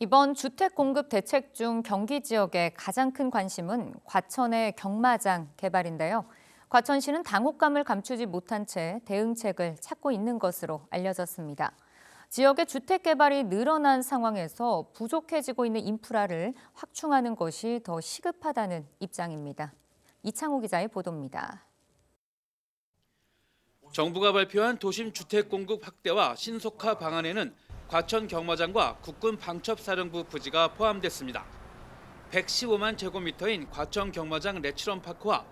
이번 주택 공급 대책 중 경기 지역의 가장 큰 관심은 과천의 경마장 개발인데요. 과천시는 당혹감을 감추지 못한 채 대응책을 찾고 있는 것으로 알려졌습니다. 지역의 주택 개발이 늘어난 상황에서 부족해지고 있는 인프라를 확충하는 것이 더 시급하다는 입장입니다. 이창호 기자의 보도입니다. 정부가 발표한 도심 주택 공급 확대와 신속화 방안에는 과천 경마장과 국군 방첩사령부 부지가 포함됐습니다. 115만 제곱미터인 과천 경마장 레치런 파크와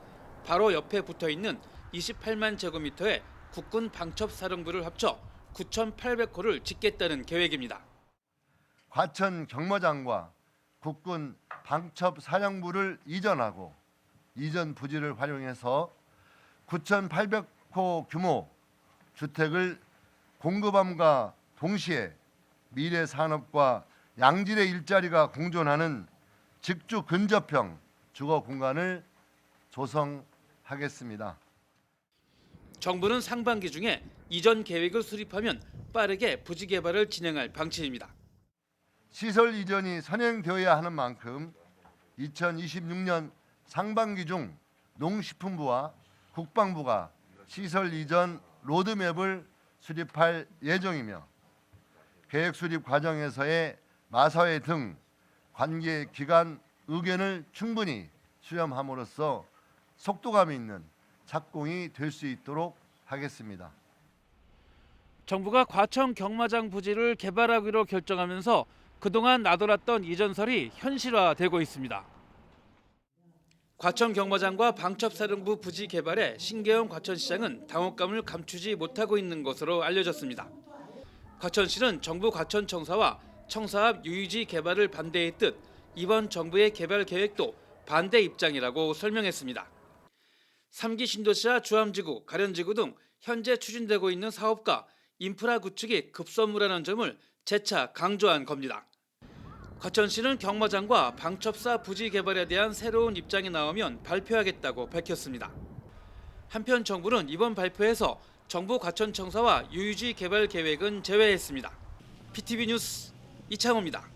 바로 옆에 붙어 있는 28만 제곱미터의 국군 방첩사령부를 합쳐 9,800호를 짓겠다는 계획입니다. 과천 경마장과 국군 방첩 사령부를 이전하고 이전 부지를 활용해서 9,800호 규모 주택을 공급함과 동시에 미래 산업과 양질의 일자리가 공존하는 직주 근접형 주거 공간을 조성하겠습니다. 정부는 상반기 중에 이전 계획을 수립하면 빠르게 부지 개발을 진행할 방침입니다. 시설 이전이 선행되어야 하는 만큼 2026년 상반기 중 농식품부와 국방부가 시설 이전 로드맵을 수립할 예정이며 계획 수립 과정에서의 마사회 등 관계 기관 의견을 충분히 수렴함으로써 속도감 있는 착공이 될 수 있도록 하겠습니다. 정부가 과천 경마장 부지를 개발하기로 결정하면서 그동안 나돌았던 이전설이 현실화되고 있습니다. 과천 경마장과 방첩사령부 부지 개발에 신계영 과천시장은 당혹감을 감추지 못하고 있는 것으로 알려졌습니다. 과천시는 정부 과천청사와 청사업 유유지 개발을 반대했듯 이번 정부의 개발 계획도 반대 입장이라고 설명했습니다. 3기 신도시와 주암지구, 가련지구 등 현재 추진되고 있는 사업과 인프라 구축이 급선무라는 점을 재차 강조한 겁니다. 과천시는 경마장과 방첩사 부지 개발에 대한 새로운 입장이 나오면 발표하겠다고 밝혔습니다. 한편 정부는 이번 발표에서 정부 과천청사와 유유지 개발 계획은 제외했습니다. PTV 뉴스 이창호입니다.